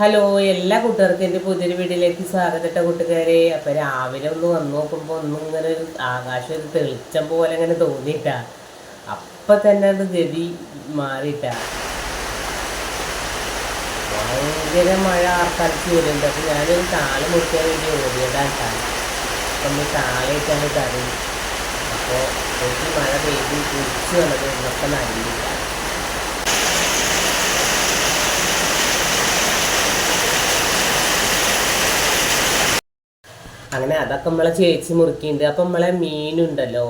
Hello എല്ലാ കൂട്ടുകാർക്കും എന്റെ പുതിയൊരു വീഡിയോയിലേക്ക് സ്വാഗതട്ട കൂട്ടുകാരെ. അപ്പം രാവിലെ ഒന്ന് വന്നു നോക്കുമ്പോൾ ഒന്നും ഇങ്ങനെ ഒരു ആകാശം ഒരു തെളിച്ചം പോലെ ഇങ്ങനെ തോന്നിയിട്ടാ. അപ്പം തന്നെ അത് ഗതി മാറിയിട്ടാ. ഭയങ്കര മഴ ആർക്കാർക്ക് വരുന്നുണ്ട് അപ്പം ഞാനൊരു താൾ മുറിക്കാൻ വേണ്ടി ഓടിയതാണ് കേട്ടോ. അപ്പം താളയിട്ടാണ് കറി അപ്പോൾ ഒരു മഴ പെയ്ത് കുറിച്ച് വന്നത് ഇന്നൊക്കെ നനഞ്ഞില്ല അങ്ങനെ അതൊക്കെ നമ്മളെ ചേച്ചി മുറുക്കിണ്ട് അപ്പം നമ്മളെ മീനുണ്ടല്ലോ.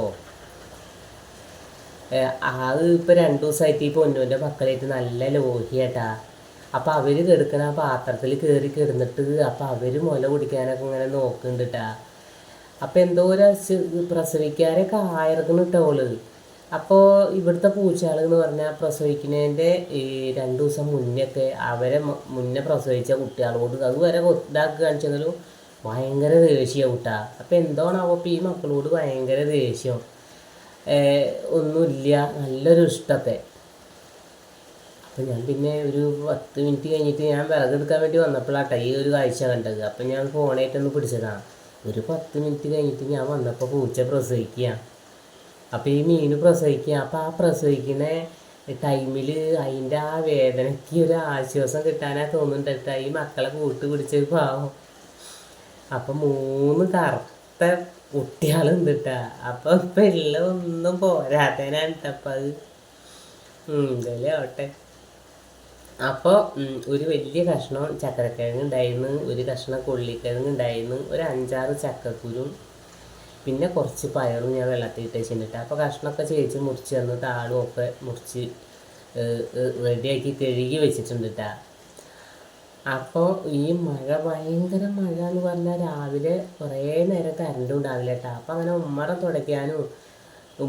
അത് ഇപ്പം രണ്ടു ദിവസമായിട്ട് ഈ പൊന്നുവിന്റെ മക്കളായിട്ട് നല്ല ലോഹിയാട്ടാ. അപ്പം അവർ കിടക്കണ പാത്രത്തിൽ കയറി കിടന്നിട്ട് അപ്പം അവർ മുല കുടിക്കാനൊക്കെ ഇങ്ങനെ നോക്കുന്നുണ്ട് ട്ടാ അപ്പം എന്തോ ഒരു പ്രസവിക്കാരൊക്കെ ആയിരക്കണം കേട്ടോൾ അപ്പോൾ ഇവിടുത്തെ പൂച്ചകൾ എന്ന് പറഞ്ഞാൽ പ്രസവിക്കുന്നതിന്റെ ഈ രണ്ട് ദിവസം മുന്നേ ഒക്കെ അവരെ മുന്നേ പ്രസവിച്ച കുട്ടികളോട് അതുവരെ ഇതാക്കി കാണിച്ചെങ്കിലും ഭയങ്കര ദേഷ്യം കൂട്ടാ. അപ്പം എന്താണാവോ ഈ മക്കളോട് ഭയങ്കര ദേഷ്യം. ഒന്നുമില്ല. നല്ലൊരു ഇഷ്ടത്തെ. അപ്പം ഞാൻ പിന്നെ ഒരു പത്ത് മിനിറ്റ് കഴിഞ്ഞിട്ട് ഞാൻ വിറകെടുക്കാൻ വേണ്ടി വന്നപ്പോഴാട്ടെ ഈ ഒരു കാഴ്ച കണ്ടത്. അപ്പം ഞാൻ ഫോണായിട്ടൊന്ന് പിടിച്ചതാണ് ഒരു പത്ത് മിനിറ്റ് കഴിഞ്ഞിട്ട് ഞാൻ വന്നപ്പോൾ പൂച്ച പ്രസവിക്കുക അപ്പോൾ ഈ മീൻ പ്രസവിക്കുക അപ്പോൾ ആ പ്രസവിക്കുന്ന ടൈമിൽ അതിന്റെ ആ വേദനയ്ക്ക് ഒരു ആശ്വാസം കിട്ടാനാ തോന്നുന്നുണ്ട് ഈ മക്കളെ കൂട്ട് പിടിച്ചൊരു പാവം. അപ്പം മൂന്ന് കറുത്ത കുട്ടികളുണ്ട് കേട്ടാ അപ്പം ഇപ്പം ഒന്നും പോരാത്തനാണ് അപ്പം അത്. എന്തായാലും ആവട്ടെ. അപ്പോൾ ഒരു വലിയ കഷ്ണം ചക്കരക്കിഴങ്ങ് ഉണ്ടായിരുന്നു ഒരു കഷ്ണം കൊള്ളിക്കിഴങ്ങ് ഉണ്ടായിരുന്നു ഒരു അഞ്ചാറ് ചക്കക്കുരും പിന്നെ കുറച്ച് പയറും ഞാൻ വെള്ളത്തിൽ ഇട്ട് വെച്ചിട്ടുണ്ട് അപ്പോൾ കഷ്ണമൊക്കെ ചേച്ചി മുറിച്ച് തന്ന് താളും ഒക്കെ മുറിച്ച് റെഡിയാക്കി കഴുകി വെച്ചിട്ടുണ്ട് കേട്ടാ അപ്പോൾ ഈ മഴ ഭയങ്കര മഴ എന്ന് പറഞ്ഞാൽ രാവിലെ കുറേ നേരം കറണ്ട് ഉണ്ടാവില്ല കേട്ടോ അപ്പോൾ അങ്ങനെ ഉമ്മറം തുടയ്ക്കാനും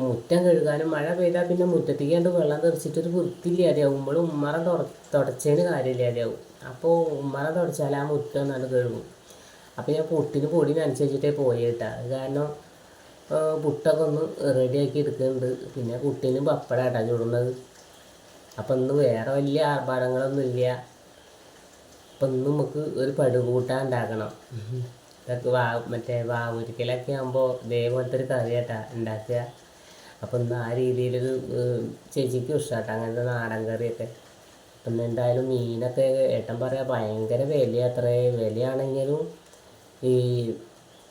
മുറ്റം കഴുകാനും മഴ പെയ്താൽ പിന്നെ മുറ്റത്തേക്ക് കണ്ട് വെള്ളം തെറിച്ചിട്ടൊരു വൃത്തിയില്ലാതെയാവും നമ്മൾ ഉമ്മറം തുട തുടച്ചതിന് കാര്യമില്ലാതെയാവും അപ്പോൾ ഉമ്മറം തുടച്ചാൽ ആ മുറ്റം നല്ല കഴുകും. അപ്പോൾ ഞാൻ പൊട്ടിന് പൊടി നനച്ച് വെച്ചിട്ടേ പോയി കേട്ടോ അത് കാരണം പുട്ടൊക്കെ ഒന്ന് റെഡിയാക്കി എടുക്കുന്നുണ്ട് പിന്നെ കുട്ടീനും പപ്പടാട്ടാ ചൂടുന്നത്. അപ്പം ഇന്ന് വേറെ വലിയ ആർഭാടങ്ങളൊന്നും ഇല്ല അപ്പം ഇന്ന് നമുക്ക് ഒരു പടുകൂട്ടാൻ ഉണ്ടാക്കണം ഇതൊക്കെ വാ മറ്റേ വാവൊരിക്കലൊക്കെ ആകുമ്പോൾ ഇതേപോലത്തെ ഒരു കറിയാട്ടാ ഉണ്ടാക്കുക. അപ്പം ഇന്ന് ആ രീതിയിലൊരു ചേച്ചിക്ക് ഇഷ്ടമാട്ടോ അങ്ങനത്തെ നാടൻ കറിയൊക്കെ. അപ്പം ഇന്ന് എന്തായാലും മീനൊക്കെ ഏട്ടൻ പറയാം ഭയങ്കര വിലയത്രേ വിലയാണെങ്കിലും ഈ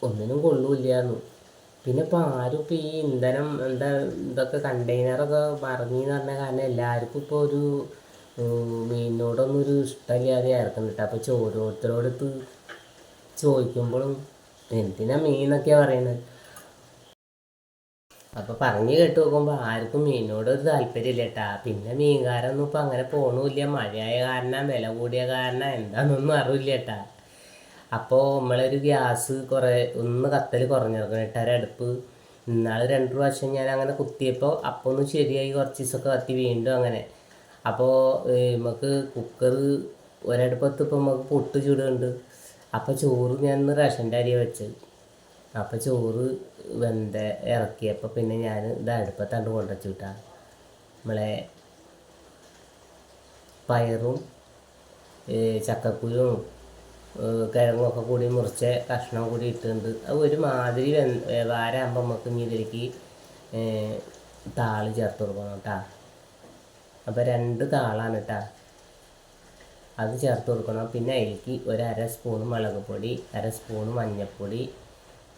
ഒന്നിനും കൊള്ളൂല്ലായിരുന്നു പിന്നെ ഇപ്പം ആരും ഇപ്പം ഈ ഇന്ധനം എന്താ ഇതൊക്കെ കണ്ടെയ്നറൊക്കെ പറഞ്ഞെന്ന് പറഞ്ഞ കാരണം എല്ലാവർക്കും ഇപ്പോൾ ഒരു മീനിനോടൊന്നും ഒരു ഇഷ്ടമില്ലാതെ ഇറക്കുന്നുണ്ട് അപ്പോൾ ചോരോരുത്തരോടത്ത് ചോദിക്കുമ്പോഴും എന്തിനാ മീനൊക്കെയാണ് പറയുന്നത് അപ്പോൾ പറഞ്ഞു കേട്ട് നോക്കുമ്പോൾ ആർക്കും മീനിനോട് ഒരു താല്പര്യമില്ല കേട്ടാ പിന്നെ മീൻകാരൊന്നും ഇപ്പം അങ്ങനെ പോണില്ല. മഴയായ കാരണം വില കൂടിയ കാരണം എന്താണെന്നൊന്നും അറിയില്ല കേട്ടാ അപ്പോൾ നമ്മളൊരു ഗ്യാസ് കുറേ ഒന്ന് കത്തൽ കുറഞ്ഞിറക്കണം കേട്ടാ ഒരു ഒരടുപ്പ്. ഇന്നാൾ രണ്ട് പ്രാവശ്യം ഞാൻ അങ്ങനെ കുത്തിയപ്പോൾ അപ്പോൾ ശരിയായി കുറച്ച് ദിവസമൊക്കെ കത്തി വീണ്ടും അങ്ങനെ. അപ്പോൾ നമുക്ക് കുക്കർ ഒരടുപ്പത്ത് ഇപ്പോൾ നമുക്ക് പൊട്ട് ചൂടുണ്ട്. അപ്പോൾ ചോറ് ഞാൻ ഇന്ന് റേഷന്റെ അരി വെച്ചത്. അപ്പോൾ ചോറ് വെന്ത ഇറക്കിയപ്പോൾ പിന്നെ ഞാൻ ഇത് അടുപ്പത്താണ്ട് കൊണ്ടുവച്ചു വിട്ടാ നമ്മളെ പയറും ചക്കക്കുരും കിഴങ്ങൊക്കെ കൂടി മുറിച്ച കഷ്ണം കൂടി ഇട്ടുണ്ട് അത് ഒരു മാതിരി വാരാകുമ്പോൾ നമുക്ക് ഇതിലേക്ക് താൾ ചേർത്ത് കൊടുക്കണം കേട്ടാ അപ്പോൾ രണ്ട് താളാണ് കേട്ടോ അത് ചേർത്ത് കൊടുക്കണം. പിന്നെ അതിലേക്ക് ഒരു അര സ്പൂൺ മുളക് പൊടി അര സ്പൂൺ മഞ്ഞൾപ്പൊടി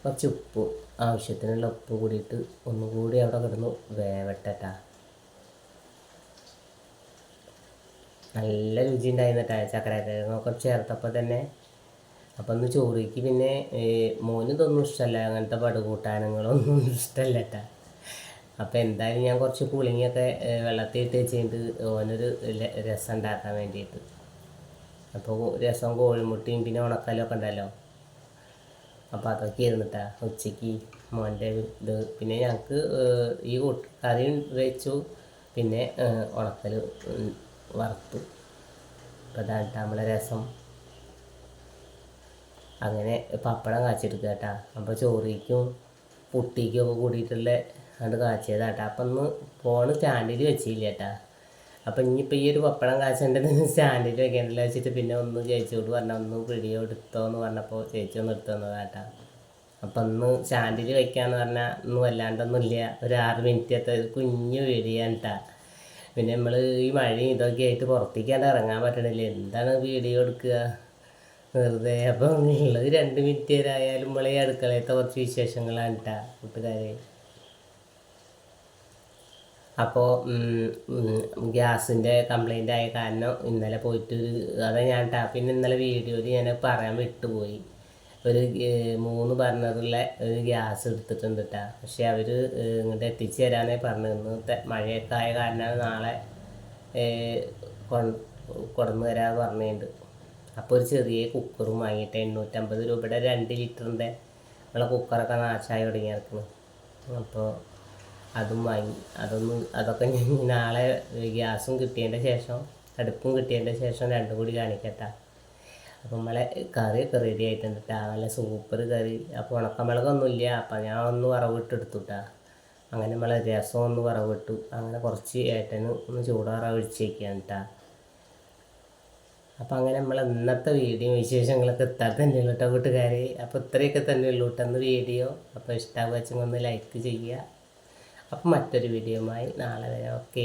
കുറച്ച് ഉപ്പ് ആവശ്യത്തിനുള്ള ഉപ്പ് കൂടിയിട്ട് ഒന്നുകൂടി അവിടെ കിടന്നു വേവട്ടെട്ടാ. നല്ല രുചി ഉണ്ടായിരുന്നട്ടാ ചക്കരക്കിഴങ്ങൊക്കെ ചേർത്തപ്പോൾ തന്നെ. അപ്പം ഒന്ന് ചോറിക്ക് പിന്നെ മോന് ഇതൊന്നും ഇഷ്ടമല്ല അങ്ങനത്തെ പടുകൂട്ടാനങ്ങളൊന്നും ഇഷ്ടമല്ല കേട്ടാ അപ്പം എന്തായാലും ഞാൻ കുറച്ച് പുളിങ്ങിയൊക്കെ വെള്ളത്തിൽ ഇട്ട് വെച്ചിട്ട് ഓനൊരു രസം ഉണ്ടാക്കാൻ വേണ്ടിയിട്ട്. അപ്പോൾ രസം കോഴിമുട്ടിയും പിന്നെ ഉണക്കലൊക്കെ ഉണ്ടല്ലോ. അപ്പോൾ അതൊക്കെ ഇരുന്നിട്ടാ ഉച്ചയ്ക്ക് മോന്റെ ഇത്. പിന്നെ ഞങ്ങൾക്ക് ഈ കറി വെച്ചു. പിന്നെ ഉണക്കൽ വറുത്തു. അപ്പോൾ അതാണ് നമ്മളെ രസം. അങ്ങനെ പപ്പടം കാച്ചെടുക്കുക കേട്ടാ അപ്പോൾ ചോറിക്കും പുട്ടിക്കും ഒക്കെ കൂടിയിട്ടുള്ള അത് കാച്ചിയതാട്ടാ. അപ്പം ഒന്ന് ഫോണ് സ്റ്റാൻഡിൽ വെച്ചില്ല കേട്ടാ അപ്പം ഇനിയിപ്പോൾ ഈ ഒരു പപ്പടം കാച്ചേണ്ടത് സ്റ്റാൻഡിൽ വെക്കണ്ടല്ലോ വെച്ചിട്ട് പിന്നെ ഒന്ന് ചേച്ചിയോട് പറഞ്ഞ ഒന്ന് വീഡിയോ എടുത്തോ എന്ന് പറഞ്ഞപ്പോൾ ചേച്ചി ഒന്ന് എടുത്തു തന്നതാട്ടാ. അപ്പം ഒന്ന് സ്റ്റാൻഡിൽ വെക്കാന്ന് പറഞ്ഞാൽ ഒന്നും വല്ലാണ്ടൊന്നുമില്ല ഒരു ആറ് മിനിറ്റത്തെ ഒരു കുഞ്ഞു വീഡിയാണ് കേട്ടാ പിന്നെ നമ്മൾ ഈ മഴയും ഇതൊക്കെ ആയിട്ട് പുറത്തേക്കാണ്ട് ഇറങ്ങാൻ പറ്റണില്ല. എന്താണ് വീഡിയോ എടുക്കുക? വെറുതെ. അപ്പം ഉള്ളത് രണ്ട് മിനിറ്റ് വരെ ആയാലും നമ്മളെ അടുക്കളയത്തെ കുറച്ച് വിശേഷങ്ങളാണ് കേട്ടാ കൂട്ടുകാരെ. അപ്പോൾ ഗ്യാസിന്റെ കംപ്ലൈന്റ് ആയ കാരണം ഇന്നലെ പോയിട്ട് ഒരു അതാ ഞാൻ പിന്നെ ഇന്നലെ വീഡിയോയിൽ ഞാൻ പറയാൻ വിട്ടുപോയി. ഒരു മൂന്ന് ബർണറുള്ള ഒരു ഗ്യാസ് എടുത്തിട്ടുണ്ട് പക്ഷേ അവർ ഇങ്ങോട്ട് എത്തിച്ചു തരാനേ പറഞ്ഞു. ഇന്ന് മഴയൊക്കെ ആയ കാരണമാണ് നാളെ കൊടന്നു തരാ പറഞ്ഞിട്ടുണ്ട്. അപ്പോൾ ഒരു ചെറിയ കുക്കറും വാങ്ങിയിട്ട് എണ്ണൂറ്റമ്പത് രൂപയുടെ രണ്ട് ലിറ്ററിന്റെ നമ്മളെ കുക്കറൊക്കെ നാശമായി തുടങ്ങി അപ്പോൾ അതും വാങ്ങി. അതൊന്ന് അതൊക്കെ ഞാൻ നാളെ ഗ്യാസും കിട്ടിയതിന്റെ ശേഷം അടുപ്പും കിട്ടിയതിന്റെ ശേഷം രണ്ടും കൂടി കാണിക്കട്ടാ. അപ്പം നമ്മളെ കറിയൊക്കെ റെഡി ആയിട്ടുണ്ട്. നല്ല സൂപ്പർ കറി. അപ്പോൾ ഉണക്കമുളകൊന്നുമില്ല. അപ്പം ഞാൻ ഒന്ന് വറവിട്ടെടുത്തു അങ്ങനെ നമ്മളെ രസം ഒന്ന് വറവിട്ടു. അങ്ങനെ കുറച്ച് ഏട്ടന് ഒന്ന് ചൂടാറ ഒഴിച്ചേക്കാണ് കേട്ടാ അപ്പം അങ്ങനെ നമ്മൾ ഇന്നത്തെ വീഡിയോ വിശേഷങ്ങളൊക്കെ എത്താൻ തന്നെയുള്ളൂ കേട്ടോ കൂട്ടുകാരെ അപ്പോൾ ഇത്രയൊക്കെ തന്നെയുള്ളൂ കേട്ടോ അന്ന് വീഡിയോ അപ്പോൾ ഇഷ്ടമാകുക ഒന്ന് ലൈക്ക് ചെയ്യുക. അപ്പം മറ്റൊരു വീഡിയോയുമായി നാളെ വരെ. ഓക്കേ